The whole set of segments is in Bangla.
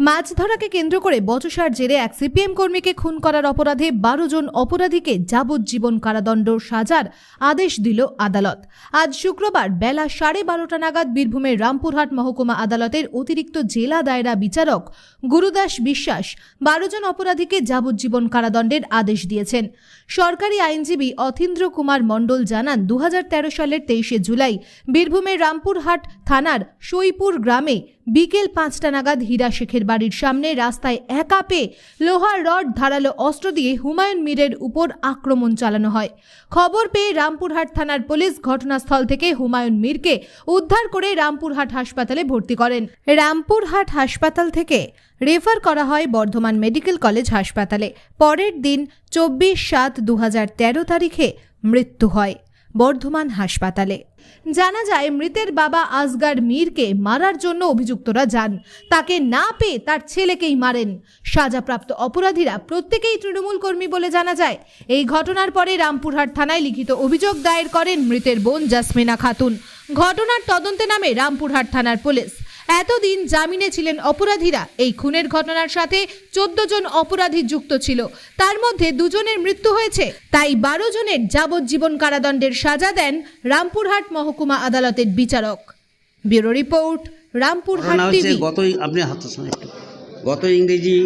মাছ ধরাকে কেন্দ্র করে বচসার জেরে এক সিপিএম কর্মীকে খুন করার অপরাধে বারো জন অপরাধীকে যাবজ্জীবন কারাদণ্ড সাজার আদেশ দিল আদালত। আজ শুক্রবার বেলা সাড়ে বারোটা নাগাদ বীরভূমের রামপুরহাট মহকুমা আদালতের অতিরিক্ত জেলা দায়রা বিচারক গুরুদাস বিশ্বাস বারো জন অপরাধীকে যাবজ্জীবন কারাদণ্ডের আদেশ দিয়েছেন। সরকারি আইনজীবী অথীন্দ্র কুমার মণ্ডল জানান দু হাজার তেরো সালের তেইশে জুলাই বীরভূমের রামপুরহাট থানার সইপুর গ্রামে বিকেল পাঁচটা নাগাদ হীরা শেখের বাড়ির সামনে রাস্তায় একা পেয়ে লোহার রড, ধারালো অস্ত্র দিয়ে হুমায়ুন মীরের উপর আক্রমণ চালানো হয়। খবর পেয়ে রামপুরহাট থানার পুলিশ ঘটনাস্থল থেকে হুমায়ুন মীরকে উদ্ধার করে রামপুরহাট হাসপাতালে ভর্তি করেন। রামপুরহাট হাসপাতাল থেকে রেফার করা হয় বর্ধমান মেডিকেল কলেজ হাসপাতালে। পরের দিন চব্বিশ সাত দু তারিখে মৃত্যু হয়। বর্ধমান হাসপাতালে। জানা যায়, মৃতের বাবা আজগার মীরকে মারার জন্য অভিযুক্তরা যান। তাকে না পেয়ে তার ছেলেকেই মারেন। সাজাপ্রাপ্ত অপরাধীরা প্রত্যেকেই তৃণমূল কর্মী বলে জানা যায়। এই ঘটনার পরে রামপুরহাট থানায় লিখিত অভিযোগ দায়ের করেন মৃতের বোন জাসমিনা খাতুন। ঘটনার তদন্তে নামে রামপুরহাট থানার পুলিশ। এতদিন জামিনে ছিলেন অপরাধীরা। এই খুনের ঘটনার সাথে চোদ্দ জন অপরাধী যুক্ত ছিল। তার মধ্যে দুজনের মৃত্যু হয়েছে। তাই বারো জনের যাবজ্জীবন কারাদণ্ডের সাজা দেন রামপুরহাট মহকুমা আদালতের বিচারক। Bureau report Rampurhat TV. গতই আপনি হাত গত ইংরেজি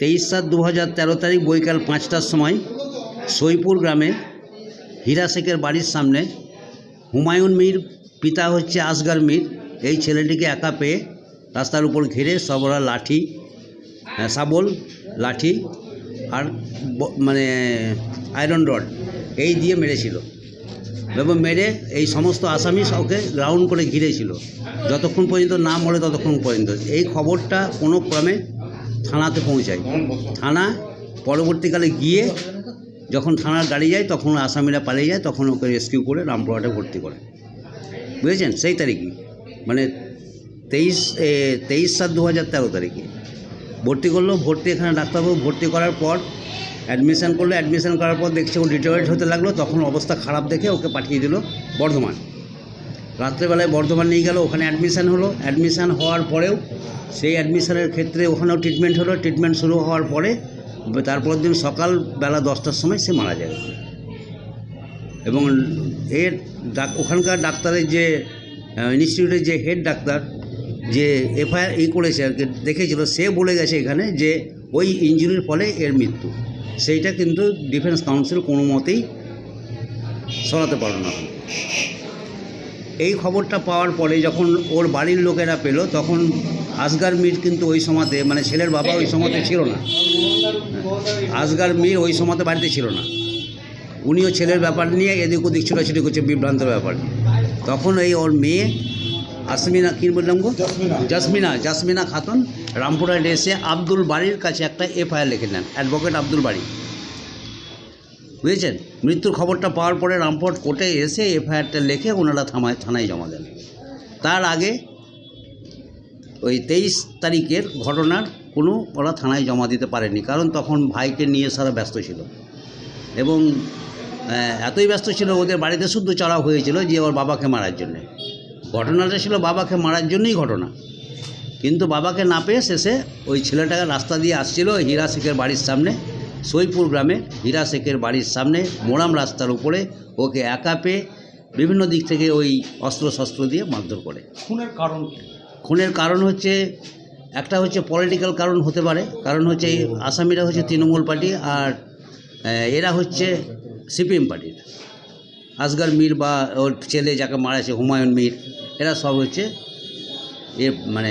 তেইশ সাত দু হাজার তেরো তারিখ বৈকাল পাঁচটার সময় সইপুর গ্রামে হীরা শেখের বাড়ির সামনে হুমায়ুন মীর পিতা হচ্ছে আসগার মীর এই ছেলেটিকে একা পেয়ে রাস্তার উপর ঘিরে সবরা লাঠি হ্যাঁ, শাবল লাঠি আর মানে আয়রন রড এই দিয়ে মেরেছিল। এবং মেরে এই সমস্ত আসামি ওকে গ্রাউন্ড করে ঘিরেছিল। যতক্ষণ পর্যন্ত না মরে ততক্ষণ পর্যন্ত। এই খবরটা কোনো ক্রমে থানাতে পৌঁছায়। থানা পরবর্তীকালে গিয়ে যখন থানার গাড়ি যায় তখন আসামিরা পালিয়ে যায় তখন ওকে রেস্কিউ করে রামপুরহাটে ভর্তি করে। বুঝেছেন? সেই তারিখই। মানে তেইশ তেইশ সাত দু হাজার তেরো তারিখে। ভর্তি করল, ভর্তি এখানে ডাক্তারবাবু ভর্তি করার পর অ্যাডমিশান করল অ্যাডমিশান করার পর দেখছে ও ডিটোরেট হতে লাগল, তখন অবস্থা খারাপ দেখে ওকে পাঠিয়ে দিল বর্ধমান। রাত্রেবেলায় বর্ধমান নিয়ে গেল, ওখানে অ্যাডমিশান হলো। অ্যাডমিশান হওয়ার পরেও সেই অ্যাডমিশানের ক্ষেত্রে ওখানেও ট্রিটমেন্ট হলো। ট্রিটমেন্ট শুরু হওয়ার পরে তারপর দিন সকাল বেলা দশটার সময় সে মারা যায়। এবং এর ওখানকার ডাক্তারের যে ইনস্টিটিউটের যে হেড ডাক্তার, যে এফআইআর ই করেছে আর কি, দেখেছিল, সে বলে গেছে এখানে যে ওই ইঞ্জুরির ফলে এর মৃত্যু। সেইটা কিন্তু ডিফেন্স কাউন্সিল কোনো মতেই সরাতে পারল না। এই খবরটা পাওয়ার পরে যখন ওর বাড়ির লোকেরা পেল, তখন আসগার মীর কিন্তু ওই সময়তে মানে ছেলের বাবা ওই সময়তে ছিল না। আসগার মীর ওই সময়তে বাড়িতে ছিল না। উনিও ছেলের ব্যাপার নিয়ে এদিক ওদিক ছোটাছুটি করছে বিভ্রান্ত ব্যাপার। তখন এই ওর মেয়ে আসমিনা কী বললাম গো? জাসমিনা জাসমিনা খাতুন রামপুরহাট এসে আব্দুল বাড়ির কাছে একটা এফআইআর লিখে নেন অ্যাডভোকেট আব্দুল বাড়ি। বুঝেছেন? মৃত্যুর খবরটা পাওয়ার পরে রামপুরহাট কোর্টে এসে এফআইআরটা লিখে ওনারা থামায় থানায় জমা দেন। তার আগে ওই তেইশ তারিখের ঘটনার কোনো ওরা থানায় জমা দিতে পারেনি কারণ তখন ভাইকে নিয়ে সারা ব্যস্ত ছিল। এবং এতই ব্যস্ত ছিল ওদের বাড়িতে শুদ্ধ চড়াও হয়েছিল যে ওর বাবাকে মারার জন্যে। ঘটনাটা ছিল বাবাকে মারার জন্যই ঘটনা। কিন্তু বাবাকে না পেয়ে শেষে ওই ছেলেটাকে রাস্তা দিয়ে আসছিল হীরা শেখের বাড়ির সামনে সইপুর গ্রামে। হীরা শেখের বাড়ির সামনে মোরাম রাস্তার উপরে ওকে একা পেয়ে বিভিন্ন দিক থেকে ওই অস্ত্র শস্ত্র দিয়ে মারধর করে। খুনের কারণ খুনের কারণ হচ্ছে একটা হচ্ছে পলিটিক্যাল কারণ হতে পারে। কারণ হচ্ছে এই আসামিরা হচ্ছে তৃণমূল পার্টি আর এরা হচ্ছে সিপিএম পার্টির আসগার মীর বা ওর ছেলে যাকে মারাছে হুমায়ুন মীর এরা সব হচ্ছে এ মানে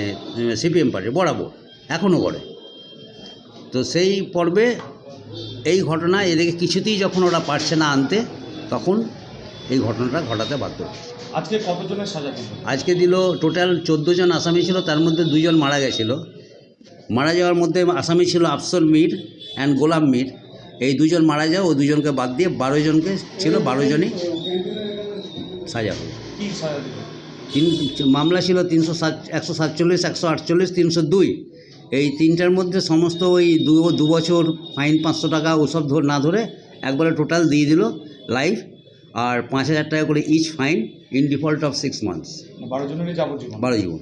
সিপিএম পার্টি বরাবর এখনও করে। তো সেই পর্বে এই ঘটনা এদিকে কিছুতেই যখন ওরা পারছে না আনতে তখন এই ঘটনাটা ঘটাতে বাধ্য আজকে কতজনের সাজা দিল? আজকে দিল টোটাল চোদ্দ জন আসামি ছিল তার মধ্যে দুজন মারা গেছিল। মারা যাওয়ার মধ্যে আসামি ছিল আফসর মীর অ্যান্ড গোলাম মীর। এই দুজন মারা যায় ওই দুজনকে বাদ দিয়ে বারো জনকে ছিল বারো জনই সাজা হলো তিন মামলা ছিল তিনশো সাত একশো সাতচল্লিশ একশো আটচল্লিশ তিনশো দুই। এই তিনটার মধ্যে সমস্ত ওই দু দু বছর ফাইন পাঁচশো টাকা ওসব ধর না ধরে একবারে টোটাল দিয়ে দিল লাইফ। আর পাঁচ হাজার টাকা করে each fine in default of six months বারো যাবজ্জীবন। বারো জীবন।